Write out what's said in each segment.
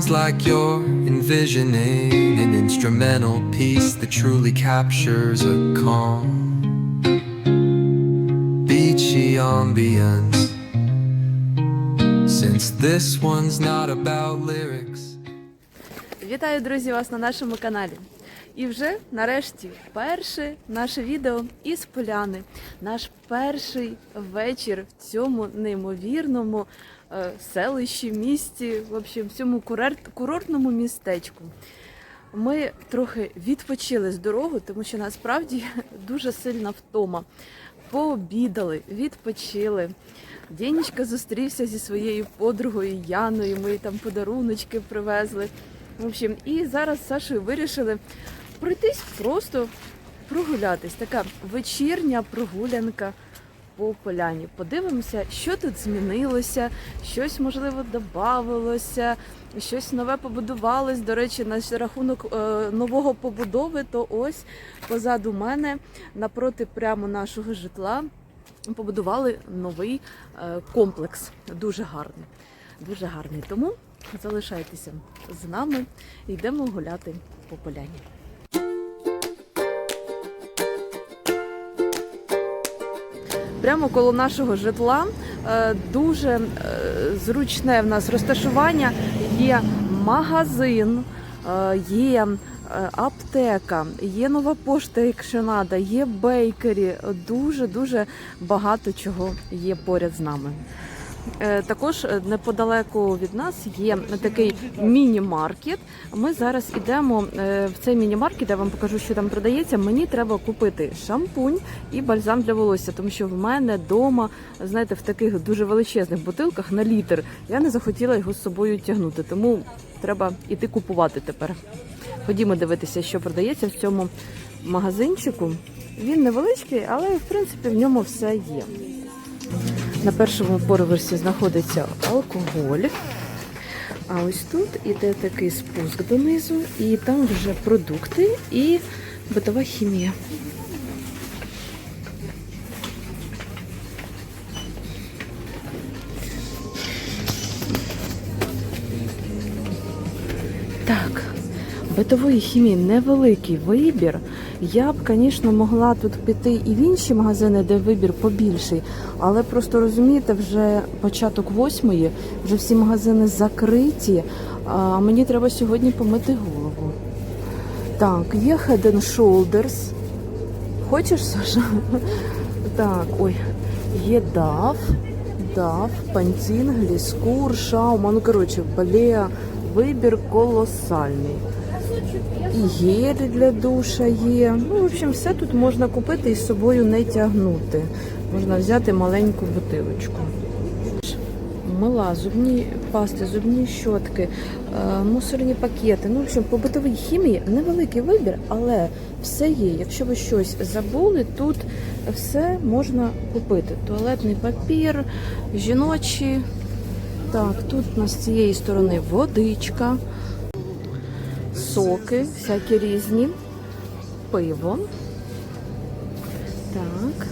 Sounds like you're envisioning an instrumental piece that truly captures a calm, beachy ambience. Since this one's not about lyrics. Вітаю, друзі, вас на нашому каналі. І вже нарешті перше наше відео із поляни. Наш перший вечір в цьому неймовірному е, селищі, місті, в общем, в курортному містечку. Ми трохи відпочили з дороги, тому що насправді дуже сильна втома. Пообідали, відпочили. Дєнічка зустрівся зі своєю подругою Яною. Ми там подаруночки привезли. В общем, і зараз з Сашою вирішили пройтись просто прогулятись. Така вечірня прогулянка по поляні. Подивимося, що тут змінилося, щось можливо додавалося, щось нове побудувалось. До речі, на рахунок е, нового побудови, то ось позаду мене, напроти прямо нашого житла, побудували новий е, комплекс. Дуже гарний. Дуже гарний. Тому залишайтеся з нами йдемо гуляти по поляні. Прямо коло нашого житла е, дуже е, зручне в нас розташування. Є магазин, е, є аптека, є нова пошта, якщо треба, є бейкері. Дуже дуже багато чого є поряд з нами. Е, Також е, неподалеку від нас є такий міні-маркет. Ми зараз йдемо е, в цей міні-маркет, я вам покажу, що там продається. Мені треба купити шампунь і бальзам для волосся, тому що в мене вдома, знаєте, в таких дуже величезних бутилках на літр. Я не захотіла його з собою тягнути, тому треба іти купувати тепер. Ходімо дивитися, що продається в цьому магазинчику. Він невеличкий, але в принципі в ньому все є. На першому поверсі знаходиться алкоголь. А ось тут іде такий спуск донизу, і там вже продукти і битова хімія. Так, битової хімії невеликий вибір. Я б, звісно, могла тут піти і в інші магазини, де вибір побільший, але просто розумієте, вже початок восьмої, вже всі магазини закриті. А мені треба сьогодні помити голову. Так, є Head and Shoulders. Хочеш, Саша? Так, ой, є DAF, DAF, Pantene, Гліскур, Шаума. Ну, коротше, балея, вибір колосальний. І гелі для душа є. Ну, в общем, все тут можна купити і з собою не тягнути. Можна взяти маленьку бутилочку. Мила, зубні пасти, зубні щотки, е, мусорні пакети. Ну, в общем, по битовій хімії невеликий вибір, але все є. Якщо ви щось забули, тут все можна купити. Туалетний папір, жіночі. Так, тут у нас з цієї сторони водичка, соки, всякі різні, пиво. Так.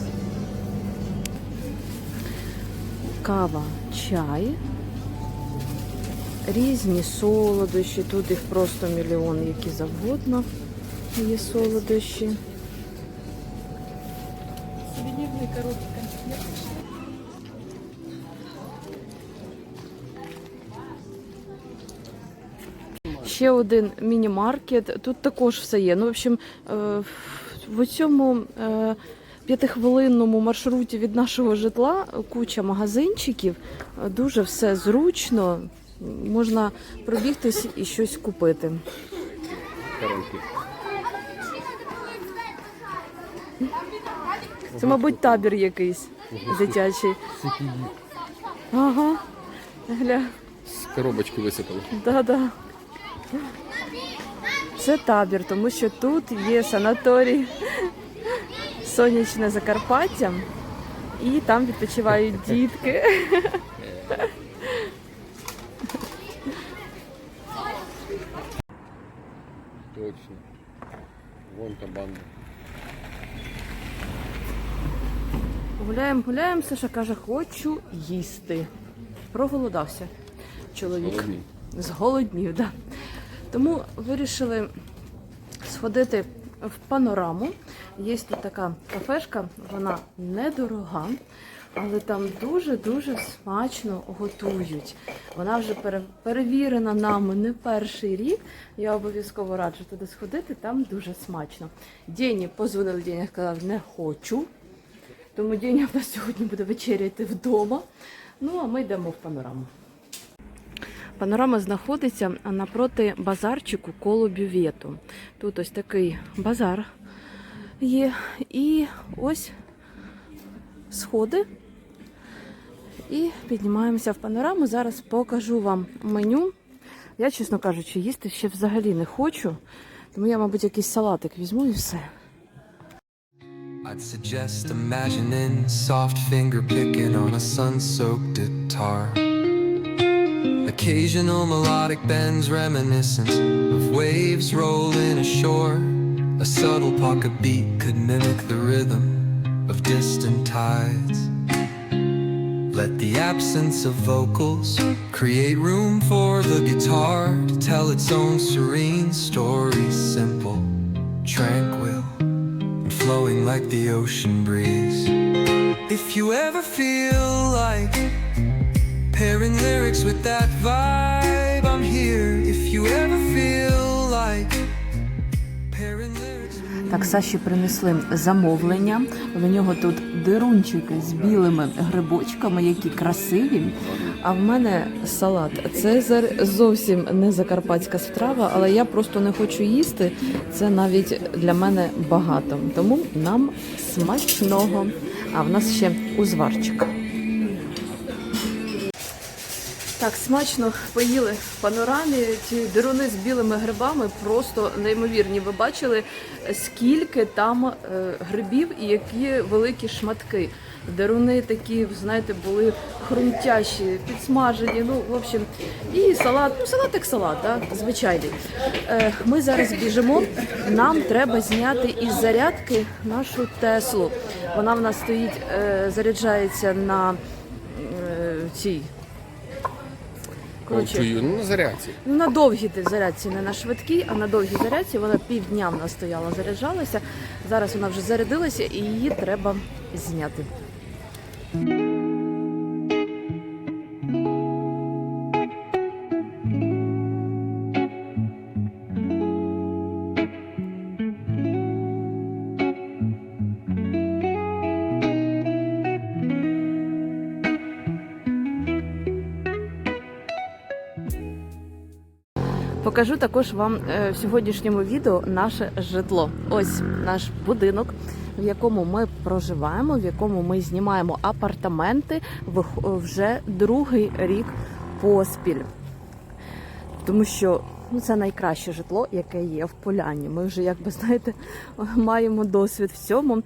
Кава, чай, різні солодощі. Тут їх просто мільйон, які завгодно є солодощі. Сувенирные коробки Ще один міні-маркет. Тут також все є. Ну, в общем, е, в цьому е, п'ятихвилинному маршруті від нашого житла куча магазинчиків. Дуже все зручно. Можна пробігтись і щось купити. Це, мабуть, табір якийсь дитячий. Ага. Гля. З коробочки висипали. Да-да. Це табір, тому що тут є санаторій Сонячне Закарпаття, і там відпочивають дітки. Точно. Вон та банда. Гуляємо, гуляємо. Саша каже, хочу їсти. Проголодався чоловік. Голодні. зголоднів. Да. Тому вирішили сходити в панораму. Є тут така кафешка, вона недорога, але там дуже-дуже смачно готують. Вона вже перевірена нами не перший рік. Я обов'язково раджу туди сходити, там дуже смачно. Дені позвонив Деня, сказав, не хочу. Тому Деня в нас сьогодні буде вечеряти вдома. Ну, а ми йдемо в панораму. Панорама знаходиться напроти базарчику коло бювету. Тут ось такий базар є. І ось сходи. І піднімаємося в панораму. Зараз покажу вам меню. Я, чесно кажучи, їсти ще взагалі не хочу. Тому я, мабуть, якийсь салатик візьму і все. I'd suggest imagining soft finger picking on a sun-soaked guitar. Occasional melodic bends reminiscent of waves rolling ashore. A subtle pocket beat could mimic the rhythm of distant tides. Let the absence of vocals create room for the guitar to tell its own serene story, simple, tranquil and flowing like the ocean breeze. If you ever feel like pairing lyrics with that vibe, I'm here. If you ever feel like pairing lyrics. Так, Саші принесли замовлення. В нього тут дирунчики з білими грибочками, які красиві. А в мене салат Цезар зовсім не закарпатська страва, але я просто не хочу їсти. Це навіть для мене багато. Тому нам смачного. А в нас ще узварчик. Так, смачно поїли в панорамі. Ці дируни з білими грибами просто неймовірні. Ви бачили, скільки там е, грибів і які великі шматки. Деруни такі, знаєте, були хрумтящі, підсмажені. Ну, в общем, і салат, ну салат як салат, да, звичайний. Е, ми зараз біжимо. Нам треба зняти із зарядки нашу Теслу. Вона в нас стоїть, е, заряджається на цій. Коротше, Чую, ну на зарядці. Ну, на довгій ти зарядці, не на швидкій, а на довгій зарядці. Вона півдня в нас стояла, заряджалася. Зараз вона вже зарядилася і її треба зняти. Покажу також вам е, в сьогоднішньому відео наше житло. Ось наш будинок, в якому ми проживаємо, в якому ми знімаємо апартаменти вже другий рік поспіль. Тому що ну, це найкраще житло, яке є в Поляні. Ми вже, як би знаєте, маємо досвід в цьому.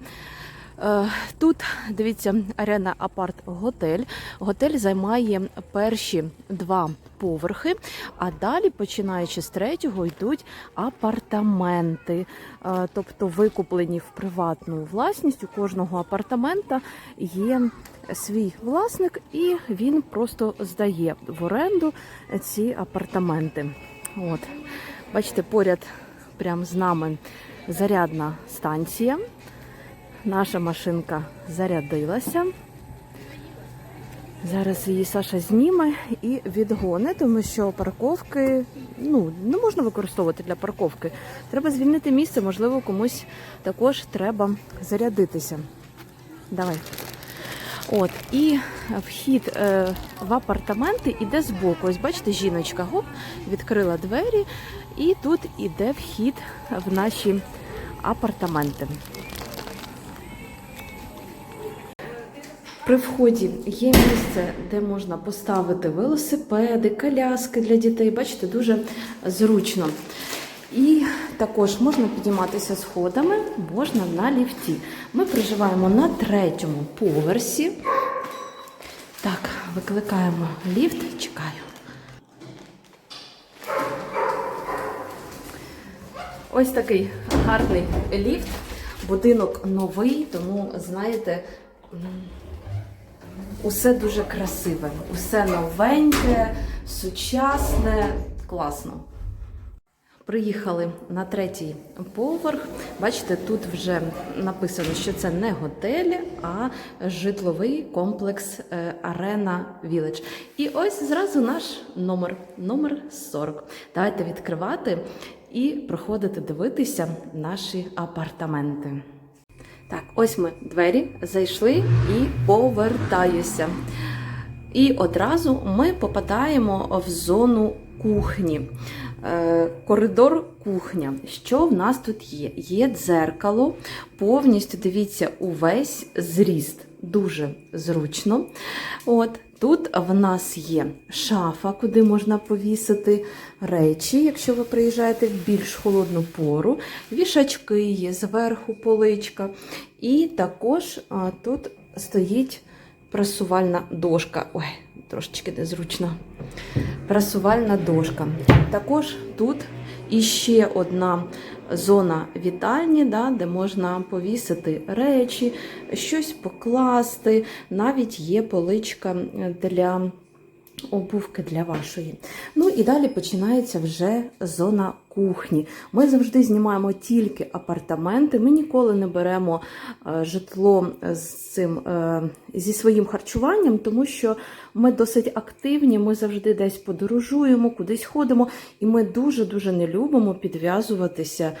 Е, Тут дивіться арена апарт готель. Готель займає перші два поверхи, а далі, починаючи з третього, йдуть апартаменти, Е, тобто викуплені в приватну власність. У кожного апартамента є свій власник, і він просто здає в оренду ці апартаменти. От, бачите, поряд прямо з нами зарядна станція. Наша машинка зарядилася. Зараз її Саша зніме і відгоне, тому що парковки ну, не можна використовувати для парковки. Треба звільнити місце, можливо, комусь також треба зарядитися. Давай. От, і вхід е, в апартаменти іде збоку. Ось бачите, жіночка гоп, відкрила двері, і тут іде вхід в наші апартаменти. При вході є місце, де можна поставити велосипеди, коляски для дітей. Бачите, дуже зручно. І також можна підійматися сходами, можна на ліфті. Ми проживаємо на третьому поверсі. Так, викликаємо ліфт, чекаю. Ось такий гарний ліфт. Будинок новий, тому знаєте, усе дуже красиве, усе новеньке, сучасне, класно. Приїхали на третій поверх. Бачите, тут вже написано, що це не готель, а житловий комплекс е, Арена Village. І ось зразу наш номер, номер 40. Давайте відкривати і проходити дивитися наші апартаменти. Так, ось ми двері зайшли і повертаюся. І одразу ми попадаємо в зону кухні. Е, Коридор кухня. Що в нас тут є? Є дзеркало, повністю дивіться, увесь зріст. Дуже зручно. От тут в нас є шафа, куди можна повісити речі, якщо ви приїжджаєте в більш холодну пору. Вішачки є, зверху поличка. І також тут стоїть прасувальна дошка. Ой, трошечки незручно. Прасувальна дошка. Також тут іще одна зона вітальні, да, де можна повісити речі, щось покласти. Навіть є поличка для обувки для вашої. Ну і далі починається вже зона кухні. Ми завжди знімаємо тільки апартаменти. Ми ніколи не беремо е, житло з цим е, зі своїм харчуванням, тому що ми досить активні. Ми завжди десь подорожуємо, кудись ходимо, і ми дуже дуже не любимо підв'язуватися.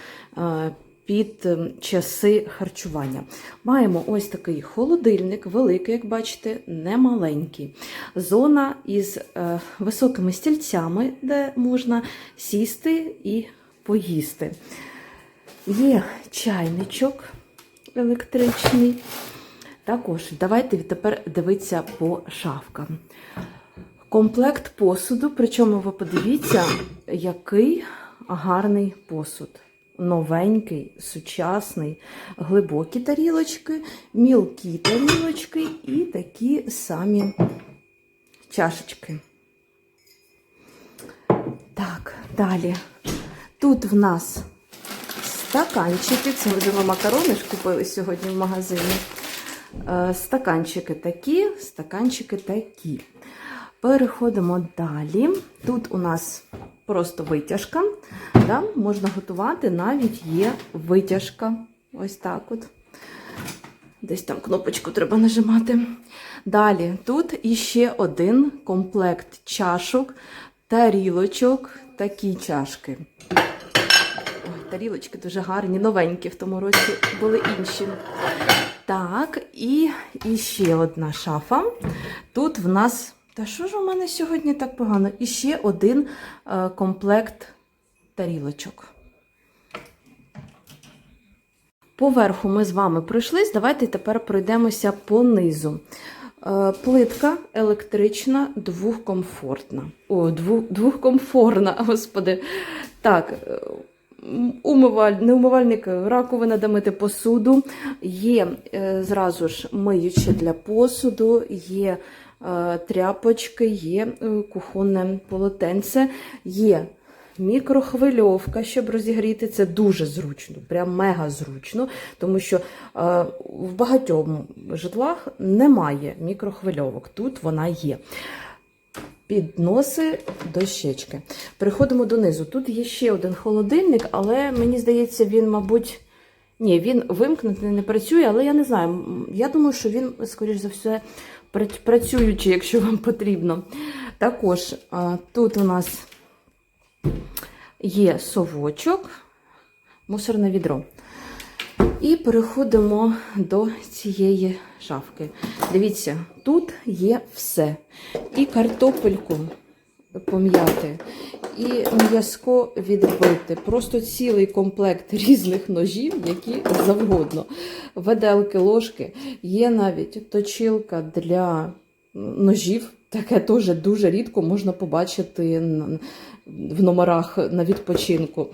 Під ем, часи харчування. Маємо ось такий холодильник, великий, як бачите, не маленький. Зона із е, високими стільцями, де можна сісти і поїсти. Є чайничок електричний. Також давайте тепер дивитися по шафкам. Комплект посуду, причому ви подивіться, який гарний посуд. Новенький, сучасний, глибокі тарілочки, мілкі тарілочки і такі самі чашечки. Так, далі. Тут в нас стаканчики. Це ми макарони ж купили сьогодні в магазині. Е, Стаканчики такі, стаканчики такі. Переходимо далі. Тут у нас просто витяжка. Да? Можна готувати, навіть є витяжка. Ось так от. Десь там кнопочку треба нажимати. Далі, тут іще один комплект чашок, тарілочок, такі чашки. Ой, тарілочки дуже гарні, новенькі в тому році були інші. Так, і, і ще одна шафа. Тут в нас. Та що ж у мене сьогодні так погано? І ще один е, комплект тарілочок. Поверху ми з вами пройшлись. Давайте тепер пройдемося по низу. Е, Плитка електрична, двохкомфортна. О, двох, двохкомфорна, господи. Так, е, умиваль, не умивальник, раковина, де мити посуду. Є зразу ж миючі для посуду, є тряпочки, є е, кухонне полотенце, є мікрохвильовка, щоб розігріти. Це дуже зручно, прям мега зручно, тому що е, в багатьох житлах немає мікрохвильовок. Тут вона є. Підноси дощечки. Переходимо донизу. Тут є ще один холодильник, але мені здається, він, мабуть, ні, він вимкнутий, не працює, але я не знаю. Я думаю, що він, скоріш за все, пра- працюючий, якщо вам потрібно. Також тут у нас є совочок, мусорне відро. І переходимо до цієї шафки. Дивіться, тут є все. І картопельку пом'яти, і м'язко відбити. Просто цілий комплект різних ножів, які завгодно. Веделки, ложки. Є навіть точилка для ножів. Таке теж дуже рідко можна побачити в номерах на відпочинку.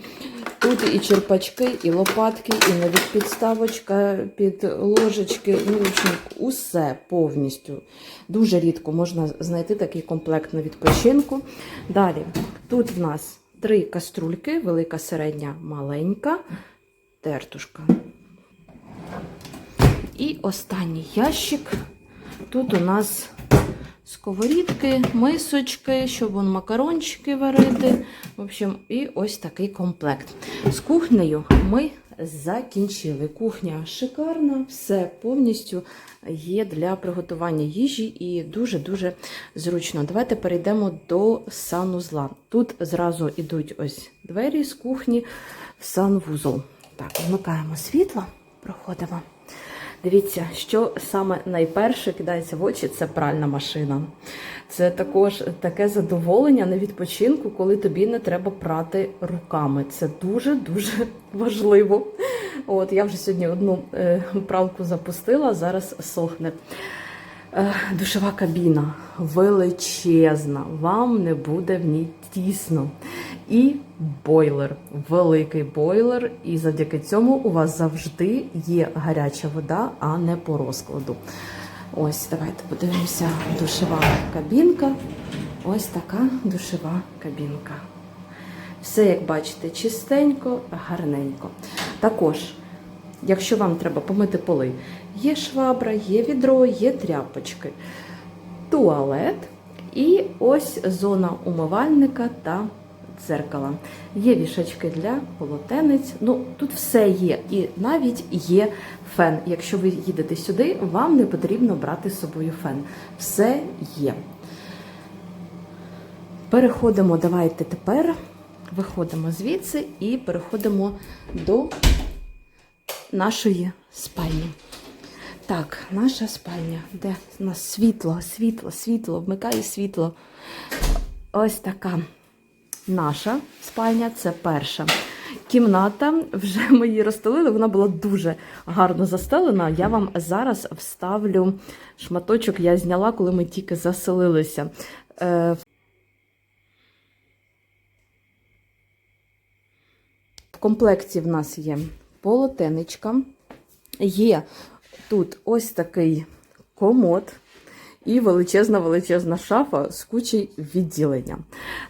Тут і черпачки, і лопатки, і навіть підставочка під ложечки, ну, в общем, усе повністю. Дуже рідко можна знайти такий комплект на відпочинку. Далі, тут в нас три каструльки, велика, середня, маленька, тертушка. І останній ящик. Тут у нас сковорідки, мисочки, щоб вон макарончики варити. В общем, і ось такий комплект. З кухнею ми закінчили. Кухня шикарна, все повністю є для приготування їжі і дуже-дуже зручно. Давайте перейдемо до санузла. Тут зразу йдуть ось двері з кухні в санвузол. Так, вмикаємо світло, проходимо. Дивіться, що саме найперше кидається в очі це пральна машина. Це також таке задоволення на відпочинку, коли тобі не треба прати руками. Це дуже дуже важливо. От я вже сьогодні одну е, пралку запустила, зараз сохне. Е, Душова кабіна величезна, вам не буде в ній тісно. І бойлер, великий бойлер, і завдяки цьому у вас завжди є гаряча вода, а не по розкладу. Ось, давайте подивимося. Душова кабінка. Ось така душова кабінка. Все, як бачите, чистенько, гарненько. Також, якщо вам треба помити поли, є швабра, є відро, є тряпочки, туалет і ось зона умивальника та дзеркала. Є вішачки для полотенець. Ну, тут все є. І навіть є фен. Якщо ви їдете сюди, вам не потрібно брати з собою фен. Все є. Переходимо, давайте тепер. Виходимо звідси і переходимо до нашої спальні. Так, наша спальня, де у нас світло, світло, світло, вмикаю світло. Ось така наша спальня, це перша. Кімната, вже ми її розстелили, вона була дуже гарно застелена. Я вам зараз вставлю шматочок, я зняла, коли ми тільки заселилися. Е, В комплекті в нас є полотенечка, є тут ось такий комод і величезна величезна шафа з кучою відділення.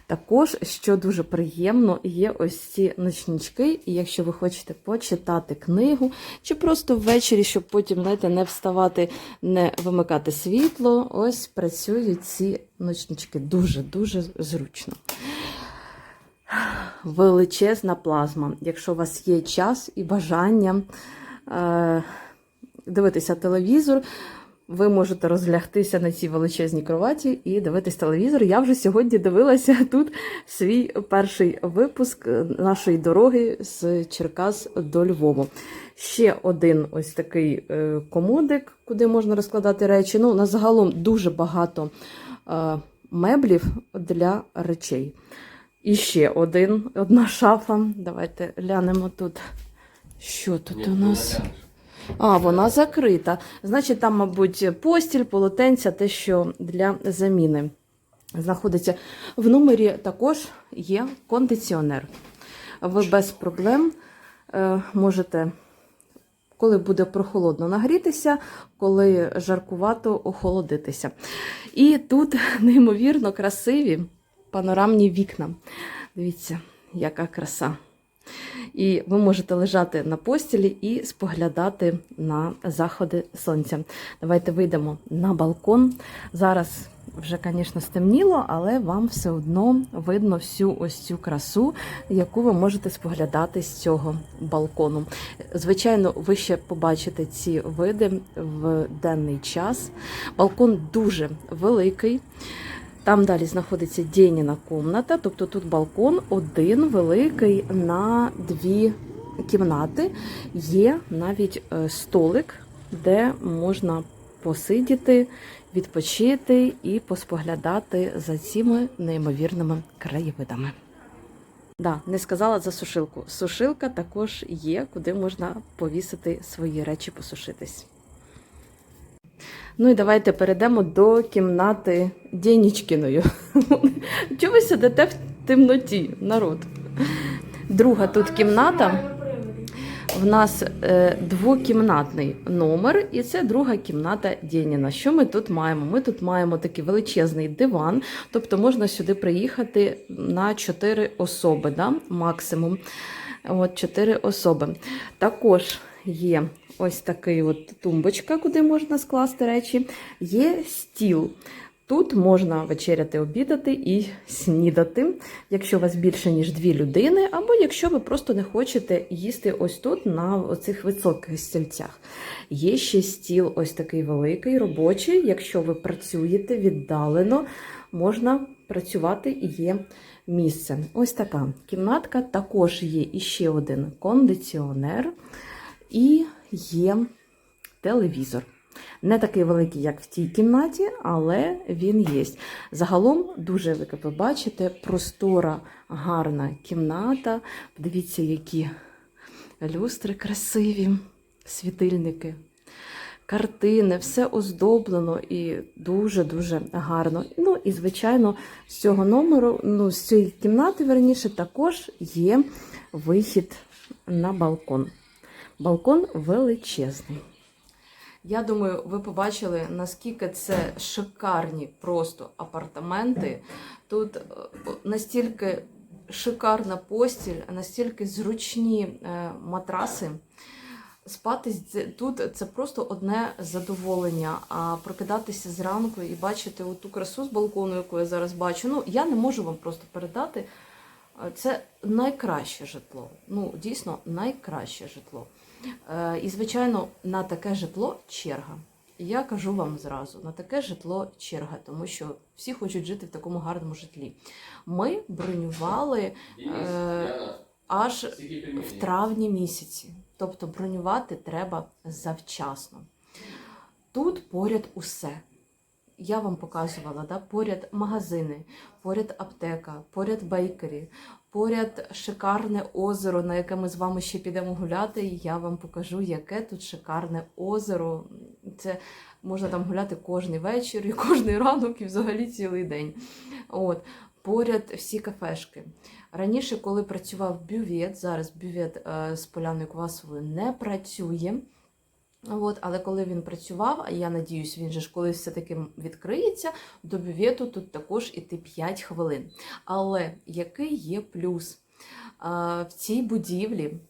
Також, що дуже приємно, є ось ці ночнички, і якщо ви хочете почитати книгу, чи просто ввечері, щоб потім знаєте, не вставати, не вимикати світло, ось працюють ці ночнички дуже-дуже зручно величезна плазма. Якщо у вас є час і бажання е, дивитися телевізор, ви можете розлягтися на цій величезній кроваті і дивитись телевізор. Я вже сьогодні дивилася тут свій перший випуск нашої дороги з Черкас до Львову. Ще один ось такий е, комодик, куди можна розкладати речі. Ну, на загалом дуже багато е, меблів для речей. І ще один, одна шафа. Давайте глянемо тут. Що тут у нас? А, вона закрита. Значить, там, мабуть, постіль, полотенця, те, що для заміни знаходиться. В номері також є кондиціонер. Ви без проблем е, можете, коли буде прохолодно, нагрітися, коли жаркувато охолодитися. І тут неймовірно красиві панорамні вікна. Дивіться, яка краса. І ви можете лежати на постілі і споглядати на заходи сонця. Давайте вийдемо на балкон. Зараз вже, звісно, стемніло, але вам все одно видно всю ось цю красу, яку ви можете споглядати з цього балкону. Звичайно, ви ще побачите ці види в денний час. Балкон дуже великий. Там далі знаходиться Дєніна комната, тобто тут балкон один великий на дві кімнати. Є навіть е, столик, де можна посидіти, відпочити і поспоглядати за цими неймовірними краєвидами. Да, не сказала за сушилку. Сушилка також є, куди можна повісити свої речі, посушитись. Ну і давайте перейдемо до кімнати Дєнічкіною. Чого ви сидите в темноті, народ? Друга тут кімната. В нас е, двокімнатний номер, і це друга кімната Дєніна. Що ми тут маємо? Ми тут маємо такий величезний диван, тобто можна сюди приїхати на 4 особи, да? максимум. От 4 особи. Також є ось такий от тумбочка, куди можна скласти речі. Є стіл. Тут можна вечеряти, обідати і снідати, якщо у вас більше ніж дві людини, або якщо ви просто не хочете їсти ось тут на оцих високих стільцях. Є ще стіл, ось такий великий, робочий. Якщо ви працюєте віддалено, можна працювати і є місце. Ось така кімнатка. Також є іще один кондиціонер і є телевізор. Не такий великий, як в тій кімнаті, але він є. Загалом, дуже, ви бачите, простора, гарна кімната. Подивіться, які люстри красиві, світильники, картини, все оздоблено і дуже-дуже гарно. Ну і, звичайно, з цього номеру, ну, з цієї кімнати, верніше, також є вихід на балкон. Балкон величезний. Я думаю, ви побачили, наскільки це шикарні просто апартаменти. Тут е, настільки шикарна постіль, настільки зручні е, матраси. Спати тут це просто одне задоволення. А прокидатися зранку і бачити ту красу з балкону, яку я зараз бачу. Ну, я не можу вам просто передати. Е, Це найкраще житло. Ну, дійсно, найкраще житло. Е, І, звичайно, на таке житло черга. Я кажу вам зразу: на таке житло черга, тому що всі хочуть жити в такому гарному житлі. Ми бронювали е, аж в травні місяці. Тобто бронювати треба завчасно. Тут поряд усе. Я вам показувала, да? поряд магазини, поряд аптека, поряд бейкері, поряд шикарне озеро, на яке ми з вами ще підемо гуляти. І я вам покажу, яке тут шикарне озеро. Це можна там гуляти кожний вечір, і кожний ранок, і взагалі цілий день. От. Поряд всі кафешки. Раніше, коли працював бювет, зараз бювет е, з поляною квасовою не працює. От, але коли він працював, а я надіюсь, він же ж колись все-таки відкриється, до бювету тут також іти 5 хвилин. Але який є плюс? В цій будівлі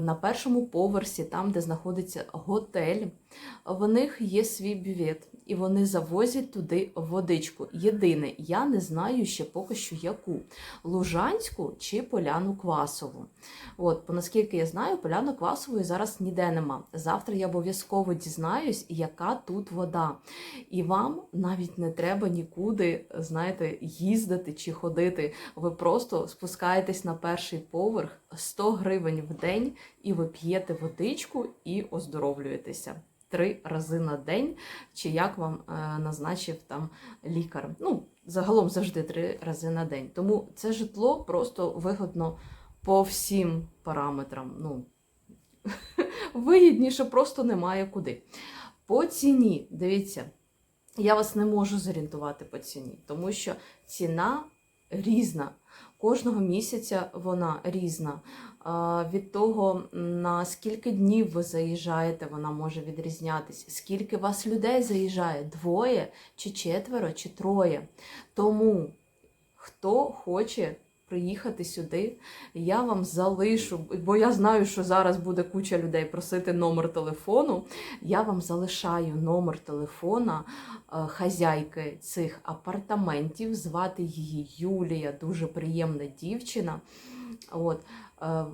на першому поверсі, там, де знаходиться готель, в них є свій бювет, і вони завозять туди водичку. Єдине, я не знаю ще поки що яку Лужанську чи Поляну Квасову. От, бо наскільки я знаю, Поляну Квасової зараз ніде нема. Завтра я обов'язково дізнаюсь, яка тут вода. І вам навіть не треба нікуди, знаєте, їздити чи ходити. Ви просто спускаєтесь на перший поверх 100 гривень в день, і ви п'єте водичку і оздоровлюєтеся. Три рази на день, чи як вам е, назначив там лікар. Ну, загалом завжди три рази на день. Тому це житло просто вигодно по всім параметрам. Ну, вигідніше просто немає куди. По ціні, дивіться, я вас не можу зорієнтувати по ціні, тому що ціна різна. Кожного місяця вона різна. Від того, на скільки днів ви заїжджаєте, вона може відрізнятися. Скільки вас людей заїжджає? Двоє, чи четверо, чи троє. Тому хто хоче приїхати сюди, я вам залишу, бо я знаю, що зараз буде куча людей просити номер телефону. Я вам залишаю номер телефона е, хазяйки цих апартаментів. Звати її Юлія, дуже приємна дівчина. От, е,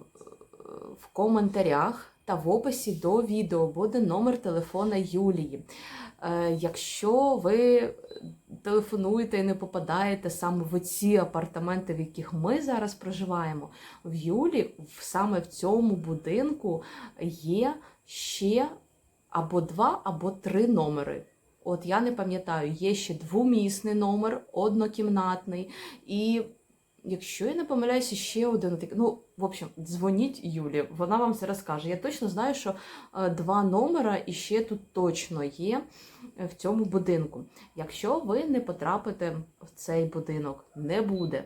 в коментарях та в описі до відео буде номер телефона Юлії. Е, Якщо ви телефонуєте і не попадаєте саме в ці апартаменти, в яких ми зараз проживаємо, в Юлі саме в цьому будинку є ще або два, або три номери. От я не пам'ятаю, є ще двомісний номер, однокімнатний, і якщо я не помиляюся, ще один такий. Ну, в общем, дзвоніть Юлі, вона вам все розкаже. Я точно знаю, що е, два номера і ще тут точно є е, в цьому будинку. Якщо ви не потрапите в цей будинок, не буде.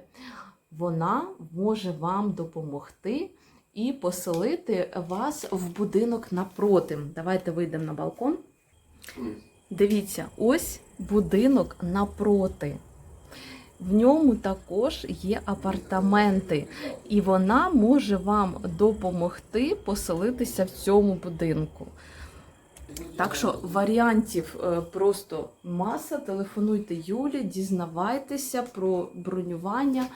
Вона може вам допомогти і поселити вас в будинок напроти. Давайте вийдемо на балкон. Дивіться, ось будинок напроти. В ньому також є апартаменти, і вона може вам допомогти поселитися в цьому будинку. Так що варіантів е, просто маса. Телефонуйте Юлі, дізнавайтеся про бронювання,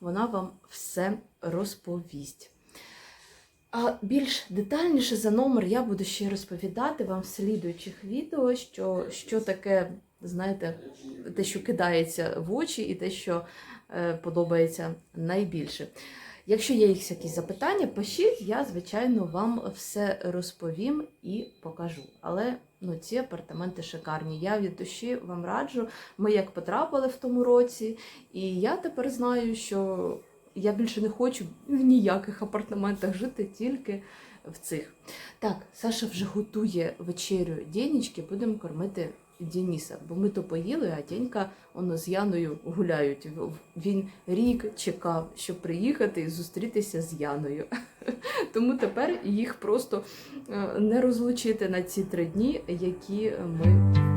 вона вам все розповість. А більш детальніше за номер я буду ще розповідати вам в слідуючих відео, що, що таке, знаєте, те, що кидається в очі, і те, що е, подобається найбільше. Якщо є якісь запитання, пишіть, я, звичайно, вам все розповім і покажу. Але ну, ці апартаменти шикарні. Я від душі вам раджу. Ми як потрапили в тому році, і я тепер знаю, що я більше не хочу в ніяких апартаментах жити, тільки в цих. Так, Саша вже готує вечерю Дєнічки, будемо кормити Дениса, бо ми то поїли, а Тінька воно з Яною гуляють. Він рік чекав, щоб приїхати і зустрітися з Яною. Тому тепер їх просто е, не розлучити на ці три дні, які ми